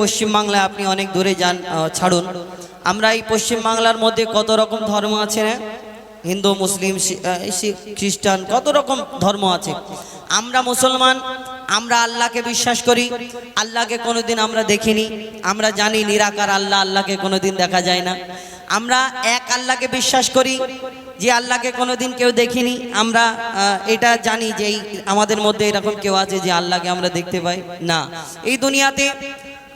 পশ্চিমবাংলায় আপনি অনেক দূরে যান ছাড়ুন। আমরা এই পশ্চিমবাংলার মধ্যে কত রকম ধর্ম আছে হিন্দু, মুসলিম শিখ খ্রিস্টান, কত রকম ধর্ম আছে? আমরা মুসলমান, আমরা আল্লাহকে বিশ্বাস করি, আল্লাহকে কোনোদিন আমরা দেখিনি, আমরা জানি নিরাকার আল্লাহ আল্লাহকে কোনোদিন দেখা যায় না। আমরা এক আল্লাহকে বিশ্বাস করি, যে আল্লাহকে কোনোদিন কেউ দেখিনি, আমরা এটা জানি যে আমাদের মধ্যে এরকম কেউ আছে যে আল্লাহকে আমরা দেখতে পাই না। এই দুনিয়াতে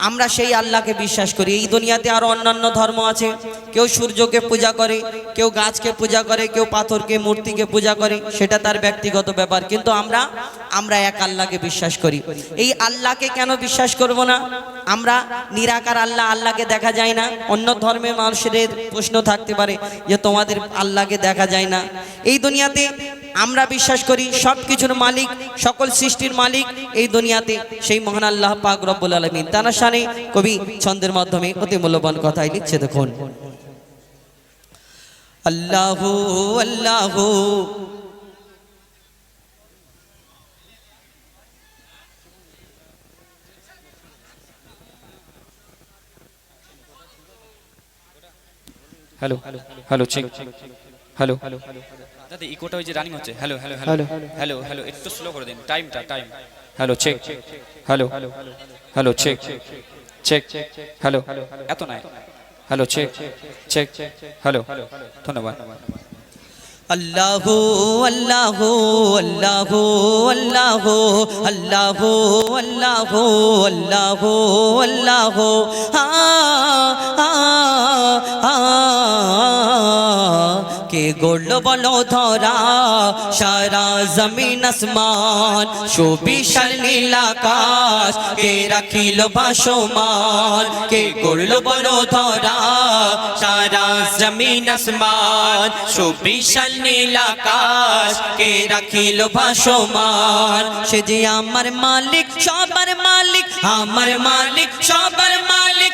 আমরা সেই আল্লাহকে বিশ্বাস করি। এই দুনিয়াতে আরও অন্যান্য ধর্ম আছে। কেউ সূর্যকে পূজা করে, কেউ গাছকে পূজা করে, কেউ পাথরকে, মূর্তিকে পূজা করে, সেটা তার ব্যক্তিগত ব্যাপার। কিন্তু আমরা আমরা এক আল্লাহকে বিশ্বাস করি। এই আল্লাহকে কেন বিশ্বাস করব না? আমরা নিরাকার আল্লাহ, আল্লাহকে দেখা যায় না। অন্য ধর্মের মানুষের প্রশ্ন থাকতে পারে যে তোমাদের আল্লাহকে দেখা যায় না। এই দুনিয়াতে আমরা বিশ্বাস করি সব কিছুর মালিক, সকল সৃষ্টির মালিক এই দুনিয়াতে সেই মহান আল্লাহ পাক রব্বুল আলমিন। তার সানে কবি ছন্দের মাধ্যমে অতি মূল্যবান কথাই লিখছে দেখুন। আল্লাহ আল্লাহ। হ্যালো হ্যালো চেক হ্যালো দাদা ইকোটা ওই যে রানিং হচ্ছে। Hello hello hello hello hello একটু স্লো করে দিন। টাইমটা time hello check hello hello check check hello এত নাই হ্যালো চেক চেক হ্যালো ধন্যবাদ আল্লাহ আল্লাহ আল্লাহ আল্লাহ আল্লাহ আল্লাহ আল্লাহ আল্লাহ হা হা হা কে গোল্ড বলো ধরা সারা জমিন আসমান সুবিশাল নীল আকাশ কে রাখিল ভাসমান কে গোল্ড বলো ধরা সারা জমিন আসমান সুবিশাল নীল আকাশ কে রাখিল ভাসমান সে যে আমার মালিক সবার মালিক আমার মালিক সবার মালিক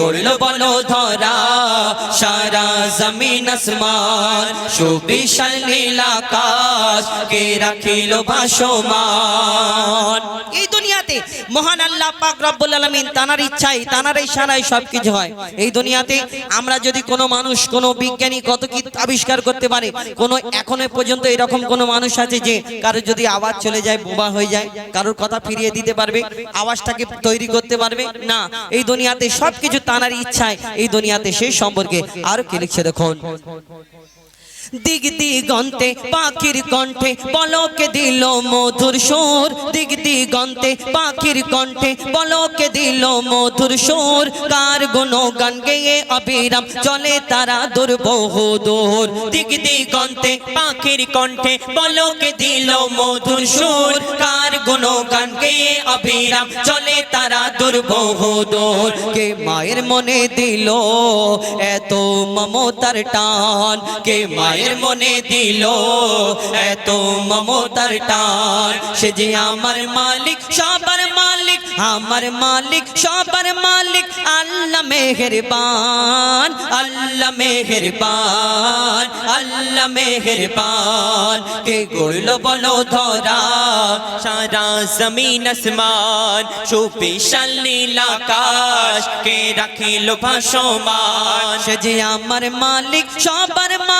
গড়লো বলো ধরা সারা জমিন আসমান সুবিশাল নীলাকাশ কে রাখিল ভাসমান দুনিয়াতে মহান আল্লাহ পাক রব্বুল আলামিন তানার ইচ্ছাই তানার ইশারায় সবকিছু হয়। এই দুনিয়াতে আমরা যদি কোনো মানুষ, কোনো বিজ্ঞানী কত কি আবিষ্কার করতে পারে, কোনো এখনও পর্যন্ত এরকম কোনো মানুষ আছে যে কারোর যদি আওয়াজ চলে যায়, বোবা হয়ে যায়, কারোর কথা ফিরিয়ে দিতে পারবে, আওয়াজটাকে তৈরি করতে পারবে? না, এই দুনিয়াতে সবকিছু তানার ইচ্ছায়, এই দুনিয়াতে সেই সম্পর্কে আরও কি লিখছে দেখুন। দিগ দিগন্তে, পাখির কণ্ঠে পলকে দিল মধুর সুর। দিগ দিগন্তে, পাখির কণ্ঠে পলকে দিল মধুর সুর। কার গুণ গান গেয়ে অবিরাম চলে তারা দুর্বহ দূর। দিগ দিগন্তে, পাখির কণ্ঠে পলকে দিল মধুর সুর। কার গুণ গান গেয়ে অবিরাম চলে তারা দুর্বহ দূর। কে মায়ের মনে দিল এত মমতার টান? কে মায়ের মনে দিল, এত মমতার টান। সে যে আমার মালিক, সবার মালিক, আমার মালিক, সবার মালিক, আল্লাহ মেহেরবান আল্লাহ মেহেরবান আল্লাহ মেহেরবান। কে গড়ল বলো ধরা, সারা জমিন আসমান, সুবিশাল নীল আকাশ, কে রাখিল ভাসমান। সে যে আমার মালিক, সবার মালিক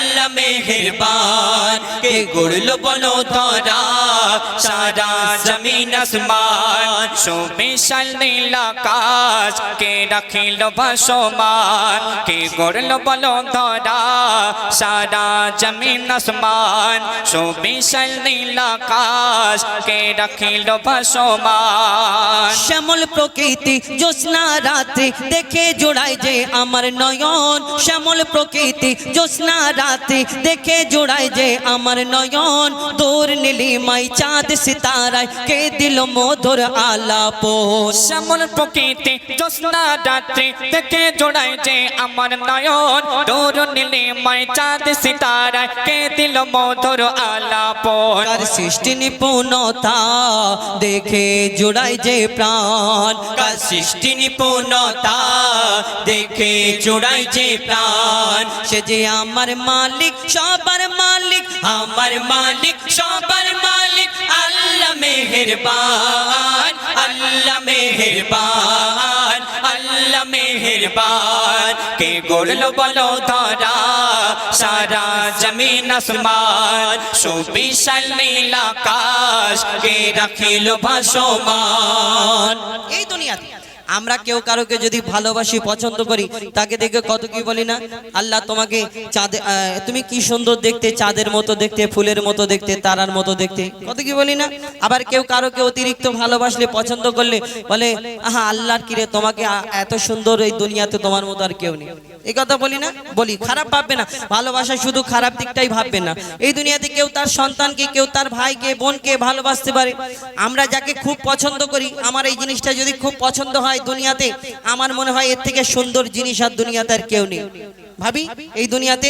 মেহেরবান, কে গড়ল বলো ধরা সারা জমিন আসমান, সুবিশাল নীল আকাশ, কে রাখিল ভাসমান, কে গড়ল বলো ধরা সারা জমিন আসমান, সুবিশাল নীল আকাশ, কে রাখিল ভাসমান। শ্যামল প্রকৃতি জ্যোৎস্না রাত্রি, দেখে জোড়ায় যে আমার নয়ন। শ্যামল প্রকৃতি জ্যোৎস্না রাত্রি দেখে জোড়ায় যে আমার নয়ন। দূর নীলিমাই চাঁদ সিতারায় কে দিল মধুর আলাপন। শ্যামল প্রকৃতি জ্যোৎস্না রাত্রি থেকে জোড়ায় যে আমার নয়ন। দূর নীলে মাই চাঁদ সিতারা কে দিল মধুর আলাপন। কার সৃষ্টি নিপুণতা দেখে জোড়ায় যে প্রাণ। কার সৃষ্টি নিপুণতা দেখে জোড়ায় যে প্রাণ। সে যে আমার মালিক সবার মালিক, আমার মালিক, সবার মালিক। আল্লাহ মেহেরবান আল্লাহ মেহেরবান আল্লাহ মেহেরবান। কে গড়ল বলো ধরা, সারা জমিন আসমান। সুবিশাল নীল আকাশ, কে রাখিল ভাসমান। এই দুনিয়াতে আমরা কেউ কারোকে যদি ভালোবাসি, পছন্দ করি, তাকে দেখে কত কি বলি না? আল্লাহ তোমাকে চাঁদে তুমি কি সুন্দর দেখতে, চাঁদের মতো দেখতে, ফুলের মতো দেখতে, তারার মতো দেখতে, কত কি বলি না? আবার কেউ কারোকে অতিরিক্ত ভালোবাসলে, পছন্দ করলে, বলে, আহা, আল্লাহর কিরে, তোমাকে এত সুন্দর এই দুনিয়াতে তোমার মতো আর কেউ নেই। এই কথা বলি না? বলি, খারাপ ভাববে না। ভালোবাসা শুধু খারাপ দিকটাই ভাববে না। এই দুনিয়াতে কেউ তার সন্তানকে, কেউ তার ভাইকে, বোনকে ভালোবাসতে পারে। আমরা যাকে খুব পছন্দ করি, আমার এই জিনিসটা যদি খুব পছন্দ হয় দুনিয়াতে। আমার মনে হয় এর থেকে সুন্দর জিনিস আর দুনিয়াতে আর কেউ নেই। ভাবি, এই দুনিয়াতে।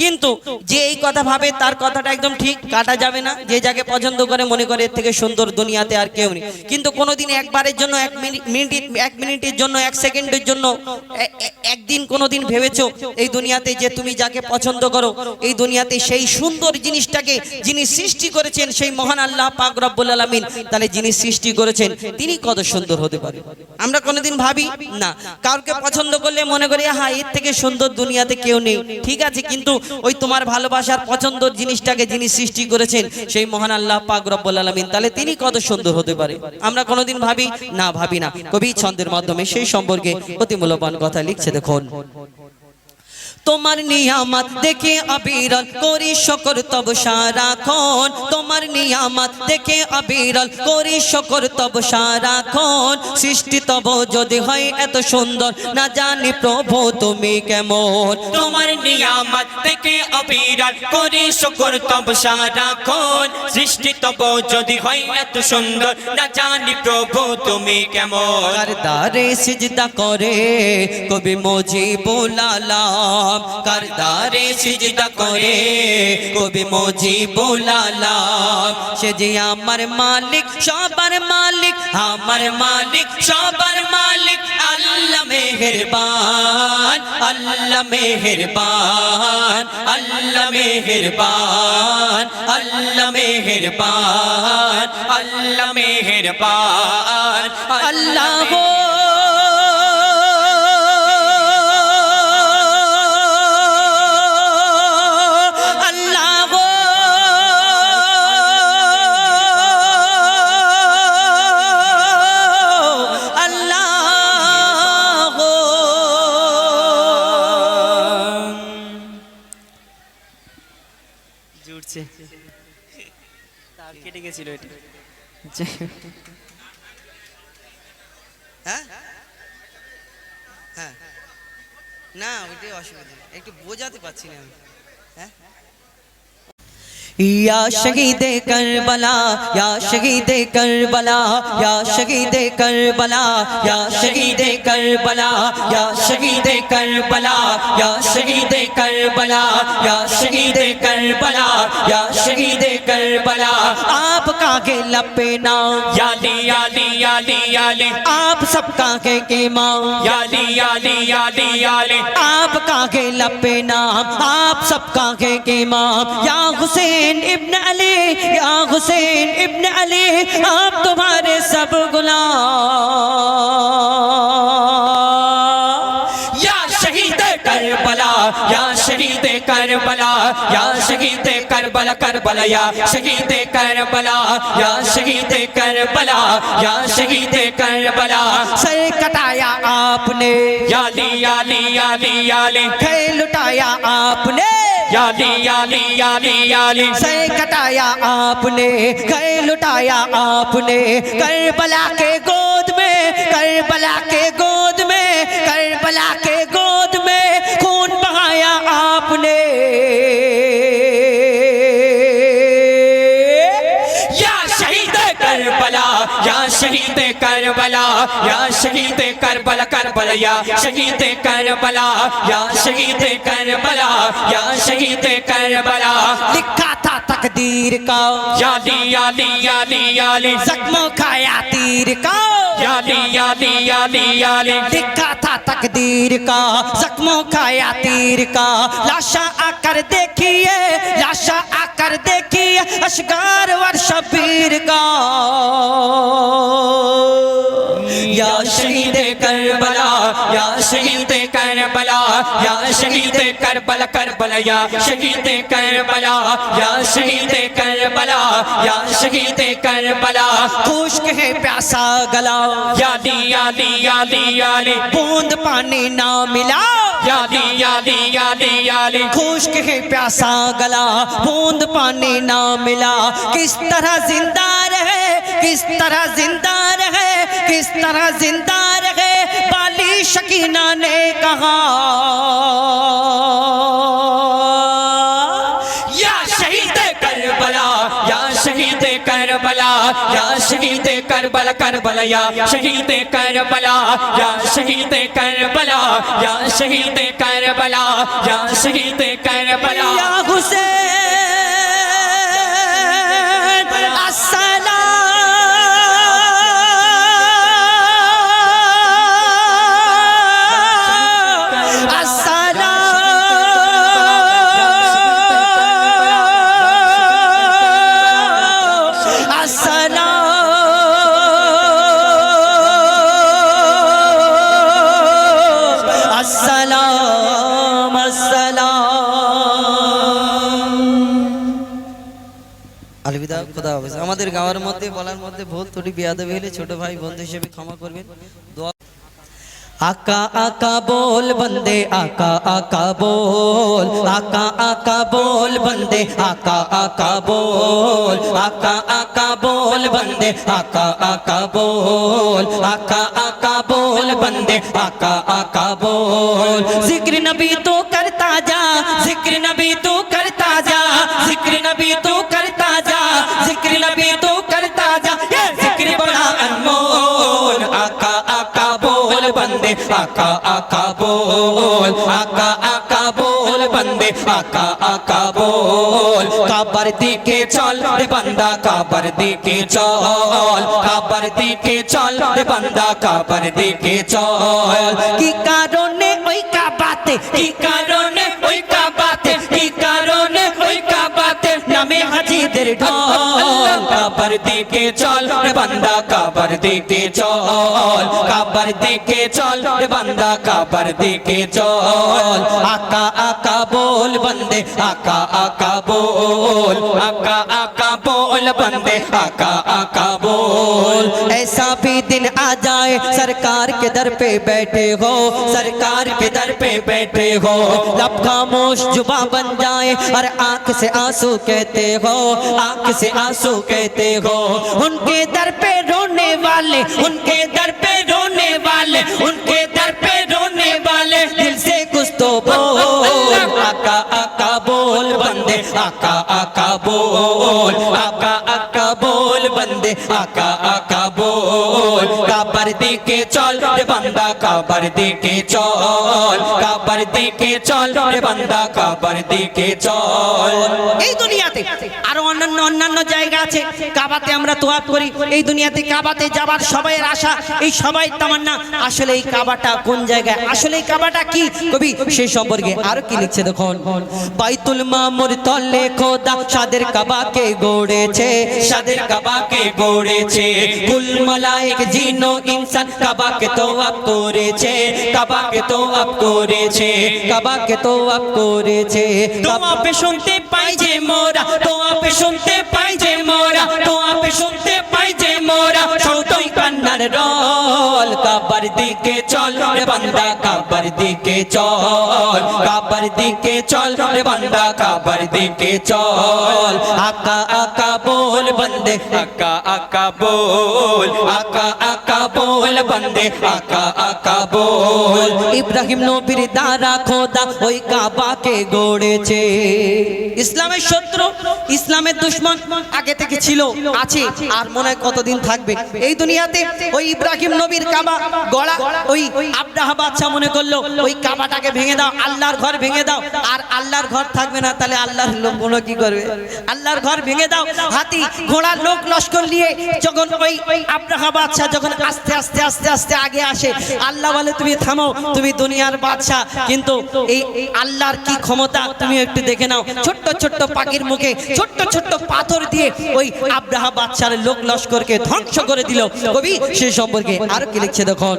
কিন্তু যে এই কথা ভাবে, তার কথাটা একদম ঠিক, কাটা যাবে না। যে যাকে পছন্দ করে, মনে করে এর থেকে সুন্দর দুনিয়াতে আর কেউ নেই। কিন্তু কোনোদিন একবারের জন্য, এক মিনিট, এক মিনিটের জন্য, এক সেকেন্ডের জন্য একদিন কোনোদিন ভেবেছো, এই দুনিয়াতে যে তুমি যাকে পছন্দ করো, এই দুনিয়াতে সেই সুন্দর জিনিসটাকে যিনি সৃষ্টি করেছেন, সেই মহান আল্লাহ পাক রব্বুল আলামিন, তাহলে যিনি সৃষ্টি করেছেন, তিনি কত সুন্দর হতে পারে। আমরা কোনোদিন ভাবি না, কাউকে পছন্দ করলে মনে করি হ্যাঁ এর থেকে সুন্দর দুনিয়াতে কেউ নেই। ঠিক আছে, কিন্তু ওই তোমার ভালোবাসার পছন্দ জিনিসটাকে যিনি সৃষ্টি করেছেন, সেই মহান আল্লাহ পাক রব্বুল আলামিন। তাহলে তিনি কত সুন্দর হতে পারে? আমরা কোনোদিন ভাবি, না ভাবি না। কবি ছন্দের মাধ্যমে সেই সম্পর্কে অতি মূল্যবান কথা লিখছে দেখুন। তোমার নিয়ামত দেখে অবিরল করি শকর তব সারাক্ষণ। তোমার নিয়ামত দেখে অবিরল করি শকর তব সারাক্ষণ। সৃষ্টি তব যদি হয় এত সুন্দর, না জানি প্রভু তুমি কেমন। তোমার নিয়ামত থেকে অবিরাট করে শুকর তব সারাক্ষণ। সৃষ্টি তব যদি হয় এত সুন্দর, না জানি প্রভু তুমি কেমন। দারে সিজদা করে কবি মজি বোলালাম কার দারে সিজদা করে, কবি মজি বোলালাম সে যে আমার মালিক, সবার মালিক, আমার মালিক, সবার মালিক, আল্লাহ মেহেরবান আল্লাহ মেহেরবান আল্লাহ মেহেরবান আল্লাহ মেহেরবান আল্লাহ মেহেরবান, আল্লাহ তার এটি। হ্যাঁ? হ্যাঁ। না ওইটাই অসুবিধা। একটু বোঝাতে পারছি না আমি। হ্যাঁ? یا شہید کربلا یا شہید کربلا یا شہید کربلا یا شہید کربلا یا شہید کربلا یا شہید کربلا یا شہید کربلا یا شہید کربلا۔ آپ کا کے لپینا یالی یالی یالی یالی۔ آپ سب کا کے ماں یالی یالی یالی یالی۔ آپ کا کے نام۔ آپ سب کا کے ماں یا حسین حسین ابن علی یا حسین ابن علی آپ تمہارے سب غلام۔ یا شہید کربلا یا شہید کربلا یا شہید کربلا کربلا یا شہید کربلا یا شہید کربلا یا شہید کربلا۔ سر کٹایا آپ نے۔ یا علی علی علی علی کھیل اٹھایا آپ نے۔ یعنی یعنی یعنی یعنی سر کٹایا آپ نے گئے لٹایا آپ نے۔ کربلا کے گود میں، کربلا کے گود میں، کربلا کے گود میں خون بہایا آپ نے۔ یا شہید کربلا، یا شہید کربلا یا شہید کربلا کربلا یا شہید کربلا یا شہید کربلا یا شہید کربلا۔ لکھا تھا تقدیر کا یا علی علی علی علی زخموں کھایا تیر کا یا علی علی علی علی لکھا تھا تقدیر کا زخموں کھایا تیر کا لاشا آ کر دیکھیے لاشا آ کر دیکھیے اشگار ور شبیر کا یا شہید کربلا یا شہید کربلا یا شہید کربلا کربلا یا شہید کربلا یا شہید کربلا یا شہید کربلا۔ خوش ہے پیاسا گلا۔ یا علی علی علی علی بوند پانی نہ ملا۔ خشک ہے پیاسا گلا۔ بوند پانی نہ ملا۔ کس طرح زندہ رہے؟ کس طرح زندہ رہے، کس طرح زندہ رہے؟ بالی شکینہ نے کہا، یا شہید کربلا، یا شہید کربلا، یا شہید کربلا کربلا، یا شہید کربلا، یا شہید کربلا، یا شہید کربلا، یا شہید کربلا۔ یا حسین খোদা হাফেজ। আমাদের গাওয়ার মধ্যে، বলার মধ্যে ভুল ত্রুটি، বিয়াদবি হলে ছোট ভাই বন্ধু হিসেবে ক্ষমা করবেন। দোয়া آقا آقا بول بندے آقا آقا بول آقا آقا بول بندے آقا آقا بول آقا آقا بول بندے آقا آقا بول آقا آقا بول بندے آقا آقا بول ذکر نبی تو کرتا جا ذکر نبی تو کرتا آقا آقا بول، آقا آقا بول، بندے، آقا آقا بول۔ کابر رے بندہ کابر دی کے کابر رے بندہ کابر کے کی کارونے اوئی کعباتے کی ادھر ڈھول کابر دے کے چال بندہ کابر دے کے چال، کابر دیکھے کے چال بندہ کابر دیکھے چول چال۔ آقا آقا بول بندے، آقا آقا بول، آقا آقا بول بندے، آقا آقا بول۔ ایسا آ جائے۔ سرکار کے در پہ بیٹھے ہو۔ سرکار کے در پہ بیٹھے ہو۔ لب خاموش جبا بن جائے۔ اور آنکھ سے آنسو کہتے ہو۔ آنکھ سے آنسو کہتے ہو۔ ان کے در پہ رونے والے۔ ان کے در پہ رونے والے۔ ان کے در پہ رونے والے۔ دل سے کچھ تو بول آقا آقا بول بندے۔ آقا آقا بول۔ آقا آقا بول বন্দে আকা আকা বল, কাবার দিকে চল রে বান্দা, কাবার দিকে চল, কাবার দিকে চল রে বান্দা, কাবার দিকে চল। এই দুনিয়াতে আর অন্যান্য অন্যান্য জায়গা আছে। কাবাতে আমরা তোয়াব করি। এই দুনিয়াতে কাবাতে যাবার সবাই আশা, এই সবাই তামান্না। আসলে এই কাবাটা কোন জায়গায়? আসলে এই কাবাটা কি? কবি, সেই সম্পর্কে আর কি লিখছে দেখুন? বাইতুল মামুর তলে খোদা, সাদের কাবাকে গড়েছে। সাদের কাবাকে গড়েছে কুল মালায়েক, জিনো ইনসান কাবাকে তো আপ করেছে। কাবাকে তো আপ করেছে। কাবাকে তো আপ করেছে। তো শুনতে পাই যে মোরা তো শুনতে পাই যে মোরা তো শুনতে পাই মোরা সৌতই কান্নার রল। কাবার দিকে চল রে বান্দা, কাবার দিকে চল। কাবার দিকে চল রে বান্দা, কাবার দিকে চল। আকা আকা বল বন্দে, আকা আকা বল। আকা আকা বল বন্দে, আকা আকা বল। ইব্রাহিম নবীর দ্বারা খোদা ওই কাবাকে গড়েছে। ইসলামের শত্রু, ইসলামের দুশ্মন আগে থেকে ছিল, আছে, আর হয় কতদিন থাকবে? এই দুনিয়াতে ওই ইব্রাহিম নবীর কাবা গড়া, ওই আব্রাহা বাদশা মনে করল, ওই কাবাটাকে ভেঙে দাও, আল্লাহর ঘর ভেঙে দাও। আর আল্লাহর ঘর থাকবে না, তাহলে আল্লাহর লোকগুলো কি করবে? আল্লাহর ঘর ভেঙে দাও, হাতি ঘোড়া লোক লস্কর নিয়ে যখন ওই আব্রাহা বাদশা যখন আস্তে আস্তে আস্তে আস্তে আগে আসে, আল্লাহ বলে, তুমি থামো, তুমি দুনিয়ার বাদশা কিন্তু এই আল্লাহর কি ক্ষমতা তুমি একটু দেখে নাও। ছোট্ট ছোট্ট পাখির মুখে, ছোট্ট ছোট্ট পাথর দিয়ে ওই আব্রাহা বাদশার লোক লস্করকে ধ্বংস করে দিল। কবি, সে সম্পর্কে আর কি লিখছে দেখুন?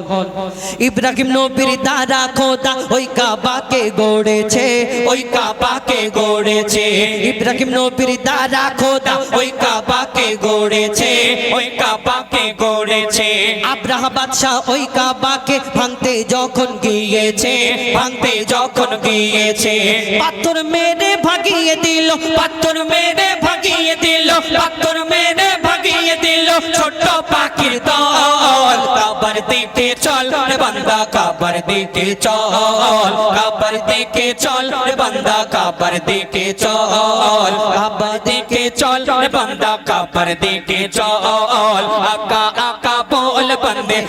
ইব্রাহিম নবীর দ্বারা খোদা ওই কাবাকে গড়েছে, ওই কাবাকে গড়েছে। ইব্রাহিম নবীর দ্বারা খোদা ওই কাবাকে গড়েছে, ওই কাবাকে গড়েছে। আব্রাহা বাদশাহ ওই কাবাকে ভাঙতে যখন গিয়েছে, ভাঙতে যখন গিয়েছে, পাথর মেরে ভাগিয়ে দিল, পাথর মেরে ভাগিয়ে দিল, পাথর মেরে ভাগিয়ে پر آکا بول بندے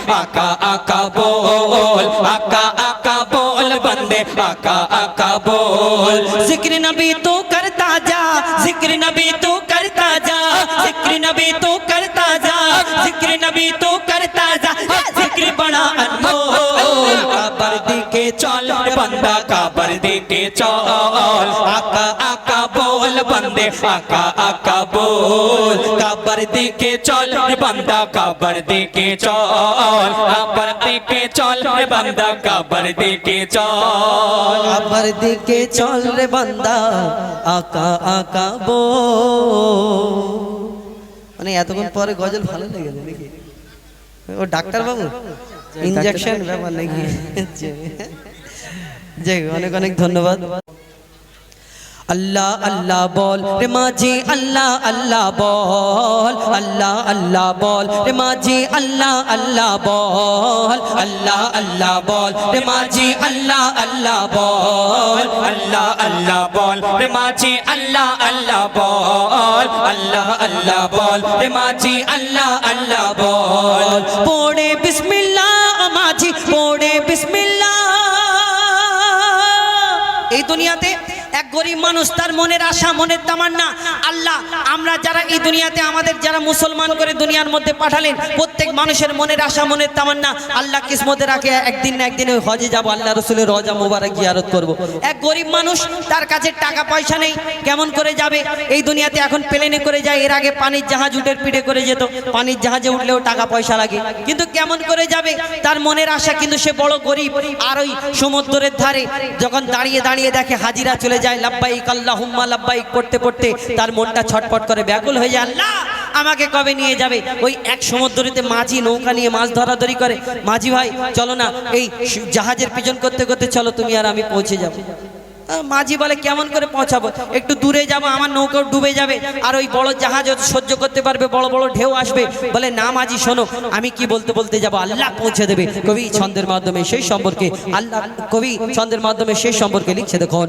آکا بول بندے آکا بول سکر نبی تو کرتا جا سکر نبی تو کرتا جا سکر نبی تو کرتا ذکر نبی تو کر تازہ ذکر بڑا انمول۔ قبر دی کے چول بندہ، قبر دی کے چول آقا آقا بول بندے، آقا آقا بول۔ قبر دی کے چول بندہ، قبر دی کے چول قبر کے چول بندہ، قبر کے چول قبر کے چول بندہ، آقا آقا بول۔ মানে এতক্ষণ পরে গজল ভালো লেগেছে নাকি? ও ডাক্তার বাবু ইনজেকশন ব্যাপার নাকি? যাই অনেক অনেক ধন্যবাদ। আল্লাহ আল্লাহ বল রে মাঝি আল্লাহ আল্লাহ বল আল্লাহ আল্লাহ বল রে মাঝি আল্লাহ আল্লাহ বল আল্লাহ আল্লাহ বল রে মাঝি আল্লাহ আল্লাহ বল আল্লাহ আল্লাহ বল রে মাঝি আল্লাহ আল্লাহ বল আল্লাহ আল্লাহ বল রে মাঝি আল্লাহ আল্লাহ বল পড়ে বিসমিল্লাহ মাঝি পড়ে বিসমিল্লাহ এই দুনিয়াতে গরিব মানুষ, তার মনের আশা, মনের তামান্না। আল্লাহ, আমরা যারা এই দুনিয়াতে, আমাদের যারা মুসলমান করে দুনিয়ার মধ্যে পাঠালেন, প্রত্যেক মানুষের মনের আশা, মনের তামান্না, আল্লাহ কিসমতে রাখে, একদিন না একদিন ওই হজে যাব, আল্লাহ রসুলের রজা মোবারক জিয়ারত করব। এক গরিব মানুষ, তার কাছে টাকা পয়সা নেই, কেমন করে যাবে? এই দুনিয়াতে এখন প্লেনে করে যায়, এর আগে পানির জাহাজ উঠের পিঠে করে যেত, পানির জাহাজে উঠলেও টাকা পয়সা লাগে। কিন্তু কেমন করে যাবে? তার মনের আশা, কিন্তু সে বড় গরিব। আর ওই সমুদ্রের ধারে, যখন দাঁড়িয়ে দাঁড়িয়ে দেখে হাজিরা চলে যায় লাব্বাইক আল্লাহুম্মা, লাব্বাইক পড়তে পড়তে তার মনটা ছটপট করে ব্যাকুল হয়ে যায়। আল্লাহ, আমাকে কবে নিয়ে যাবে? ওই এক সমুদ্রতে মাঝি নৌকা নিয়ে মাছ ধরাধরি করে। মাঝি ভাই, চলো না, এই জাহাজের পিছন করতে করতে চলো, তুমি আর আমি পৌঁছে যাব। মাঝি বলে, কেমন করে পৌঁছাবো? একটু দূরে যাব, আমার নৌকা ডুবে যাবে। আর ওই বড় জাহাজ সহ্য করতে পারবে, বড় বড় ঢেউ আসবে। বলে, না মাঝি, শোনো, আমি কি বলতে বলতে যাব? আল্লাহ পৌঁছে দেবে। কবি ছন্দের মাধ্যমে সেই সম্পর্কে, আল্লাহ, কবি ছন্দের মাধ্যমে সেই সম্পর্কে লিখছে দেখুন।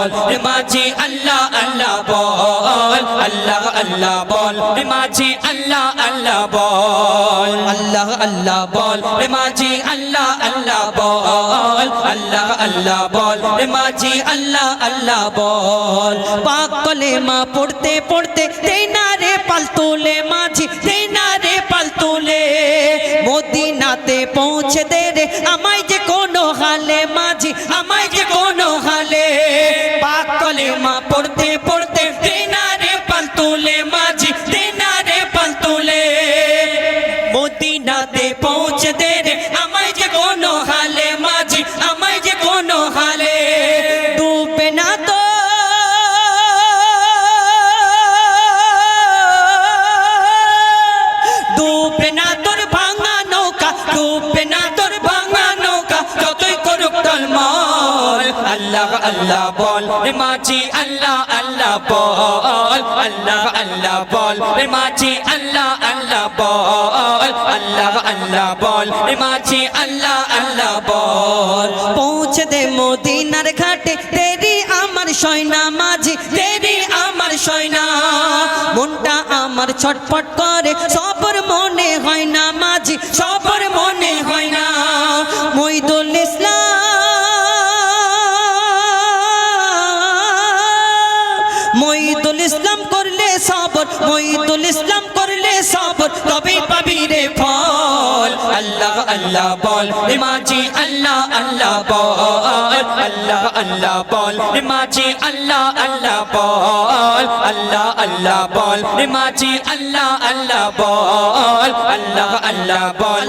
মাঝি মদিনায় চল আল্লাহ আল্লাহ বল, আল্লাহ আল্লাহ বল মাঝি আল্লাহ আল্লাহ বল, আল্লাহ আল্লাহ বল মাঝি আল্লাহ আল্লাহ বল, আল্লাহ আল্লাহ বল মাঝি আল্লাহ আল্লাহ বল। পাক কলেমা পড়তে পড়তে তেনা রে পাল তুলে মাঝি না তোর ভাঙা নৌকা না তোর ভাঙা নৌকা, যতই করুক আল্লাহ আল্লাহ বল মাঝি, আল্লাহ আল্লাহ বল। আল্লাহ আল্লাহ বল মাঝি, আল্লাহ আল্লাহ বল। আল্লাহ আল্লাহ বল মাঝি, আল্লাহ আল্লাহ বল। পৌঁছে দে মদিনার ঘাটে, তেরি আমার সয়না ছটফট করে সবর মনে হয় না মাঝি সবর মনে হয় না। মইদুল ইসলাম মইদুল ইসলাম করলে সবর মইদুল ইসলাম করলে সবর তবে পাবি রে ফল। আল্লাহ আল্লাহ বল মাঝি, আল্লাহ আল্লাহ বল। আল্লাহ আল্লাহ বল মাঝি, আল্লাহ আল্লাহ বল। আল্লাহ আল্লাহ বল মাঝি, আল্লাহ আল্লাহ বল। আল্লাহ আল্লাহ বল